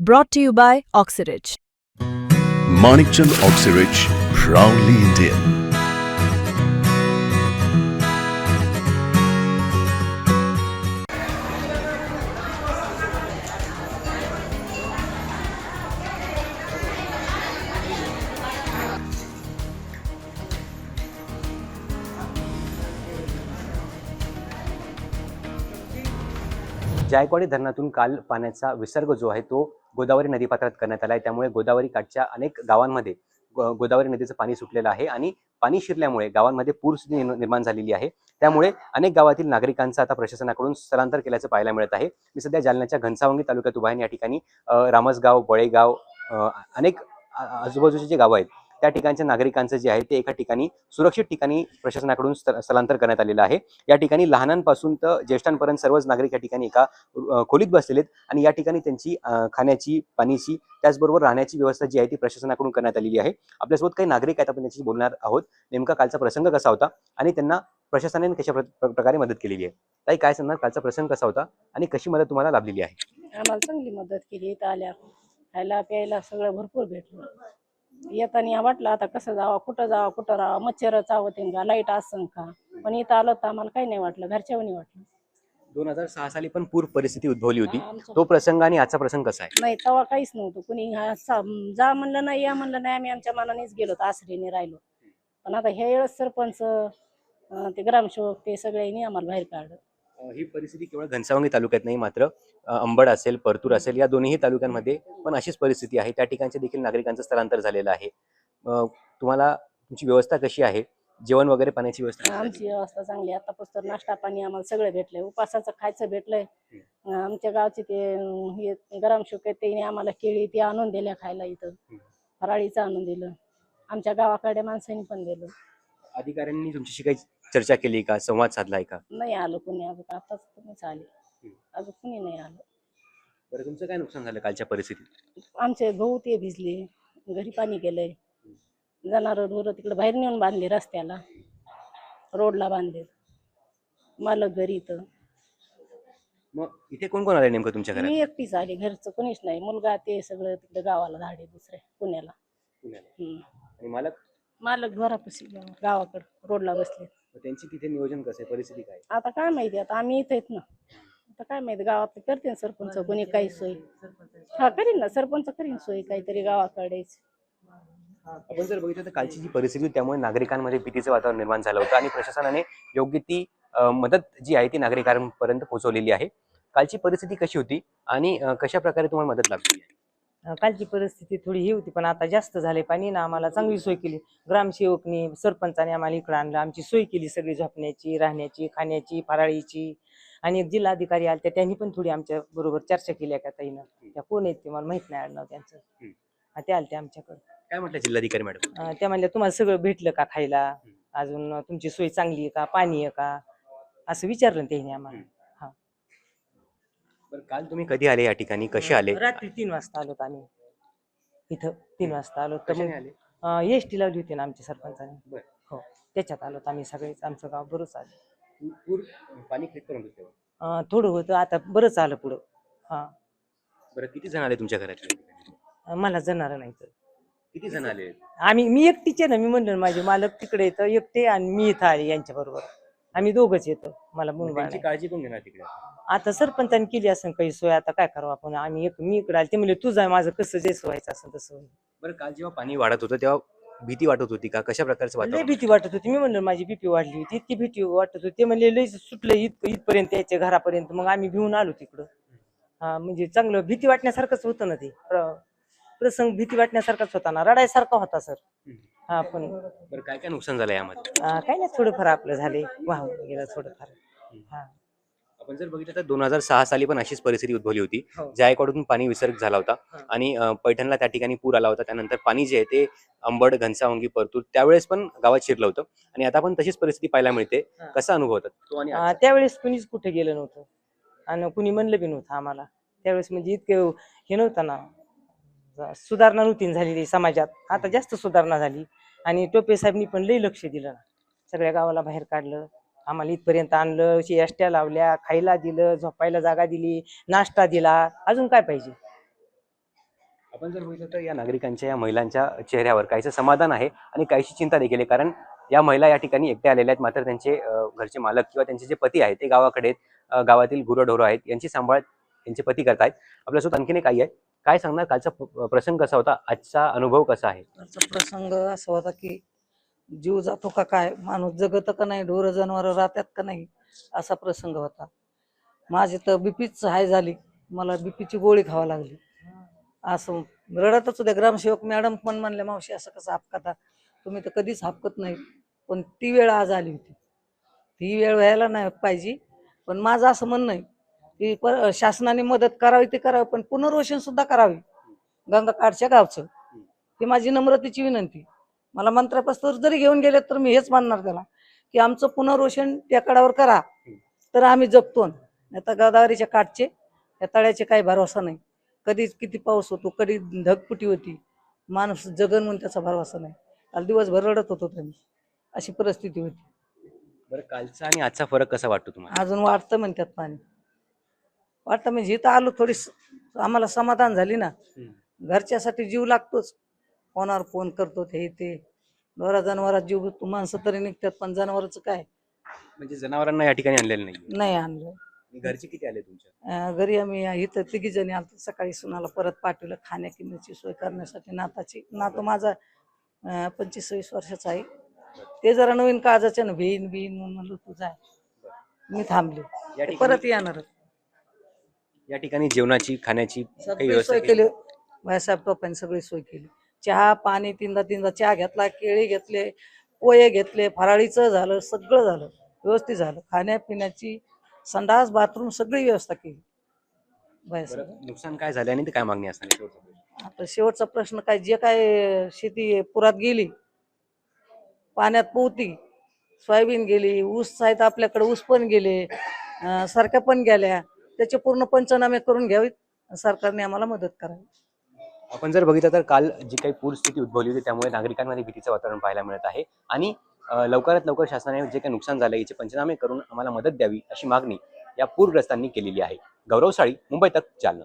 Brought to you by Oxyridge. Manikchand Oxyrich, proudly Indian. Jayakwadi धरणातून काल पाण्याचा विसर्ग जो आहे तो गोदावरी नदीपात्रात करण्यात आला आहे त्यामुळे गोदावरी काठच्या अनेक गावांमध्ये गोदावरी नदीचं पाणी सुटलेलं आहे आणि पाणी शिरल्यामुळे गावांमध्ये पूरस्थिती निर्माण झालेली आहे. त्यामुळे अनेक गावातील नागरिकांचं आता प्रशासनाकडून स्थलांतर केल्याचं पाहायला मिळत आहे. मी सध्या जालन्याच्या घनसावंगी तालुक्यात उभा आहे या ठिकाणी रामसगाव बळेगाव अनेक आजूबाजूचे जे गावं आहेत त्या ठिकाणच्या नागरिकांचं जे आहे ते एका ठिकाणी सुरक्षित ठिकाणी प्रशासनाकडून स्थलांतर करण्यात आलेलं आहे. या ठिकाणी लहानांपासून तर ज्येष्ठांपर्यंत सर्वच नागरिक या ठिकाणी एका खोलीत बसलेले आहेत आणि या ठिकाणी त्यांची खाण्याची पाण्याची त्याचबरोबर राहण्याची व्यवस्था जी आहे ती प्रशासनाकडून करण्यात आलेली आहे. आपल्यासोबत काही नागरिक आहेत आपण त्यांच्याशी बोलणार आहोत. नेमका कालचा प्रसंग कसा होता आणि त्यांना प्रशासनाने कशा प्र- प्रकारे मदत केलेली आहे? ताई काय सांगणार? कालचा प्रसंग कसा होता आणि कशी मदत तुम्हाला लाभलेली आहे? आम्हाला चांगली मदत केली. आल्या खायला प्यायला सगळं भरपूर भेटलं. येताना वाटलं आता कसं जावं कुठं जावं कुठं राहावं मच्छर चावतीन का लाइट असं का? पण इथं आलं तर आम्हाला काही नाही वाटलं घरच्यावणी वाटलं. दोन हजार सहा साली पण पूर परिस्थिती उद्भवली होती. तो प्रसंग आणि आजचा प्रसंग कसा आहे? नाही तेव्हा काहीच नव्हतं. कुणी हा सा- जा म्हणलं नाही या म्हणलं नाही आम्ही आमच्या मनानेच गेलो आसरीने राहिलो. पण आता ह्या वेळेस सरपंच अं, ते ग्रामसेवक ते सगळ्यांनी आम्हाला बाहेर काढलं. ही परिस्थिती केवळ घनसावंगी तालुक्यात नाही मात्र अंबड असेल परतूर असेल या दोन्ही तालुक्यांमध्ये पण अशीच परिस्थिती आहे. त्या ठिकाणच्या देखील नागरिकांचं स्थलांतर झालेलं आहे. तुम्हाला तुमची व्यवस्था कशी आहे? जेवण वगैरे पाण्याची व्यवस्था? आमची व्यवस्था चांगली आहे. आता पुस्तक नाश्ता पाणी आम्हाला सगळं भेटलंय. उपासाचं खायचं भेटलंय. आमच्या गावचे ते अं, ग्रामशोक आहेत त्यांनी आम्हाला केळी ती आणून दिल्या खायला इथं. फराळीचं आणून दिलं. आमच्या गावाकडे माणसांनी पण दिलं. अधिकाऱ्यांनी तुमच्याशी काही चर्चा केली का? संवाद साधलाय का? नाही आलं कुणी अजून. आताच तुम्हीच आले अजून कुणी नाही आलं. बरं तुमचं काय नुकसान झालं कालच्या परिस्थितीत? आमचे गहू ते भिजले. घरी पाणी गेलंय. जनावर ढोरं तिकडे बाहेर नेऊन बांधले रस्त्याला. रोडला बांधले. मालक घरी इथं. मग इथे कोण कोण आले नेमकं तुमच्या घरात? मी एकटीच आली. घरचं कोणीच नाही. मुलगा ते सगळं तिकडे गावाला धाडे दुसरे पुण्याला. पुण्याला. हम्म. आणि मालक? मालक घरापाशी गावाकडे. रोडला बसले. मग त्यांची तिथे नियोजन कसं आहे? परिस्थिती काय आहे? आता काय माहिती आता आम्ही इथं आहेत ना. आता काय माहिती गावात करते ना सरपंच कोणी काही सोय. हा करीन ना सरपंच करीन सोय काहीतरी गावाकडेच आपण जर बघितलं तर कालची जी परिस्थिती होती, त्यामुळे नागरिकांमध्ये भीतीचं वातावरण निर्माण झालं होतं आणि प्रशासनाने योग्य ती अ, मदत जी आहे ती नागरिकांपर्यंत पोहोचवलेली आहे. कालची परिस्थिती कशी होती आणि अ, कशा प्रकारे तुम्हाला मदत लागली? आहे कालची परिस्थिती थोडी ही होती पण आता जास्त झाले पाणी ना आम्हाला चांगली सोय केली. ग्रामसेवकनी सरपंचाने आम्हाला इकडं आणलं. आमची सोय केली सगळी झोपण्याची राहण्याची खाण्याची फराळीची आणि एक जिल्हाधिकारी आले त्यांनी पण थोडी आमच्या बरोबर चर्चा केली का ताईनं. त्या कोण आहेत ते मला माहीत नाही आडनाव त्यांचं. ते आले आमच्याकडं. काय म्हटलं जिल्हाधिकारी मॅडम? त्या म्हणल्या तुम्हाला सगळं भेटलं का खायला? अजून तुमची सोय चांगली आहे का? पाणी आहे का? असं विचारलं त्यांनी आम्हाला. बरं काल तुम्ही कधी आले या ठिकाणी? कसे आले? रात्री तीन वाजता आलोत आम्ही. इथं तीन वाजता आलो तर कशाने मग आले? एस टी लावली होती ना आमच्या सरपंचाने. बरं. हो त्याच्यात आलो आम्ही सगळेच. आमचं गाव बरंच आलं. पूर- पूर पाणी खेळत होतं तेव्हा? अं, थोडं होतं. आता बरंच आलं पुढं. हा. बरं किती जण आले तुमच्या घरातले अं, मला जाणार नाही तर. किती जण आले? आम्ही मी एकटीचे ना. मी म्हणलं ना, माझे मालक तिकडे येतं एकटे आणि मी इथं आले यांच्या बरोबर आम्ही दोघच येतो मला मुंबई त्यांची काळजी कोण घेणार तिकडे? आता सरपंचाने केली असेल काही सोय आता काय करावं आपण? आम्ही एक मी इकडे आले ते म्हणले तुझं आहे माझं कसं जे व्हायचं असेल तसं होईल. बरं काल जेव्हा पाणी वाढत होतं तेव्हा भीती वाटत होती का? कशा प्रकारचं लय वातावरण? भीती वाटत होती. मी म्हणलं माझी बीपी वाढली होती इतकी भीती वाटत होती. ते म्हणले लय सुटलं इत इथपर्यंत यायचे घरापर्यंत. मग आम्ही भिवून आलो तिकडं. हा म्हणजे चांगलं भीती वाटण्यासारखंच होतं ना ते. प्र- प्रसंग भीती वाटण्यासारखाच होता ना. रडायसारखा होता सर. हा पण बरं काय काय नुकसान झालं यामध्ये? अं, काही नाही थोडंफार आपलं झाले. वाहून गेलं थोडंफार. हा. आपण जर बघितलं तर दोन हजार सहा साली पण अशीच परिस्थिती उद्भवली होती हो. जायकवाडून पाणी विसर्ग झाला होता हा. आणि अं, पैठणला त्या ठिकाणी पूर आला होता. त्यानंतर पाणी जे आहे ते अंबड घनसावंगी परतूर त्यावेळेस पण गावात शिरलं होतं. आणि आता पण तशीच परिस्थिती पाहायला मिळते. हा. कसा अनुभव होता तो आणि अं? त्यावेळेस कुणीच कुठे गेलं नव्हतं. आणि कुणी म्हणलं बी नव्हतं आम्हाला. त्यावेळेस म्हणजे इतकं हे नव्हतं ना. सुधारणा नव्हती झालेली समाजात. आता जास्त सुधारणा झाली. आणि टोपे साहेबनी पण लई लक्ष दिलं ना. सगळ्या गावाला बाहेर काढलं. आम्हाला इथपर्यंत आणलं एसट्या लावल्या खायला दिलं झोपायला जागा दिली नाश्ता दिला. अजून काय पाहिजे? आपण जर बघितलं तर या नागरिकांच्या या महिलांच्या चेहऱ्यावर काहीसं समाधान आहे आणि काहीशी चिंता देखील आहे. कारण या महिला या ठिकाणी एकट्या आलेल्या आहेत. मात्र त्यांचे घरचे मालक किंवा त्यांचे जे पती आहेत ते गावाकडे आहेत. गावातील गुरंढोरं आहेत. यांची सांभाळ त्यांचे पती करतायत. आपल्यासोबत आणखीन एक आई आहे. काय सांगणार? कालचा प्रसंग कसा होता? आजचा अनुभव कसा आहे? आजचा प्रसंग असा होता की जीव जातो का काय? माणूस जगत का नाही? ढोर जनावर राहतात का नाही? असा प्रसंग होता. माझी तर बीपीच हाय झाली. मला बीपीची गोळी खावा लागली. असं रडतच होत्या ग्रामसेवक मॅडम पण म्हणल्या मावशी असं कसं हापकाता? तुम्ही तर कधीच हापकत नाही पण ती वेळ आज आली होती. ती वेळ व्हायला नाही पाहिजे. पण माझं असं म्हणणं आहे की पर शासनाने मदत करावी ते करावी पण पुनर्वसन सुद्धा करावी. गंगाकाठच्या गावचं. ही माझी नम्रतेची विनंती. मला मंत्रापास्तवर जरी घेऊन गेले तर मी हेच मानणार त्याला की आमचं पुनर्वसन त्या कडावर करा तर आम्ही जगतो नाही तर गोदावरीच्या काठचे या तळ्याचे काही भरोसा नाही. कधी किती पाऊस होतो कधी ढगपुटी होती. माणूस जगन म्हणून त्याचा भरोसा नाही. काल दिवसभर रडत होतो मी अशी परिस्थिती होती. बरं कालचा आणि आजचा फरक कसा वाटतो तुम्हाला? अजून वाटतं म्हणतात पाणी. वाटतं म्हणजे इथं आलो थोडी स- आम्हाला समाधान झाली ना. घरच्यासाठी जीव लागतोच. फोनावर फोन करतो ते ते. डोरा जनावरात जीव तू माणसं तरी निघतात पण जनावरांचं काय? म्हणजे जनावरांना या ठिकाणी आणलेलं नाही नाही आणलं. घरचे किती आले तुमच्या? अं, घरी आम्ही इथं तिघी जणी आलतो. सकाळी सुनाला परत पाठवलं खाण्यापिण्याची सोय करण्यासाठी. नाताची नातो माझा पंचवीस वर्षाचा आहे. ते जरा नवीन काळजाच्या ना भिन बिन म्हणलं तू जाय मी थांबले. या ते ठिकाणी परत येणार. या ठिकाणी जेवणाची खाण्याची काही सगळी व्यवस्था सोय केली? केली. भाईसाहेब टोपांनी सगळी सोय केली. चहा पाणी तीनदा तीनदा चहा घेतला केळी घेतले पोहे घेतले फराळीचं झालं सगळं झालं व्यवस्थित झालं. खाण्यापिण्याची संडास बाथरूम सगळी व्यवस्था केली. भाईसाहेब नुकसान काय झालं आणि ते काय मागणी असणार आहे शेवटचा प्रश्न. आता शेवटचा प्रश्न काय जे काय शेती पुरात गेली पाण्यात पोहती सोयाबीन गेली ऊस आहेत आपल्याकडे ऊस पण गेले अं, सारख्या पण गेल्या. त्याचे पूर्ण पंचनामे करून घ्यावेत. सरकारने आम्हाला मदत करावी. आपण जर बघितलं तर काल जी काही पूरस्थिती उद्भवली होती त्यामुळे नागरिकांमध्ये भीतीचं वातावरण पाहायला मिळत आहे. आणि लवकरात लवकर शासनाने जे काही नुकसान झालं याचे पंचनामे करून आम्हाला मदत द्यावी अशी मागणी या पूरग्रस्तांनी केलेली आहे. गौरवशाळी मुंबई तक जालना.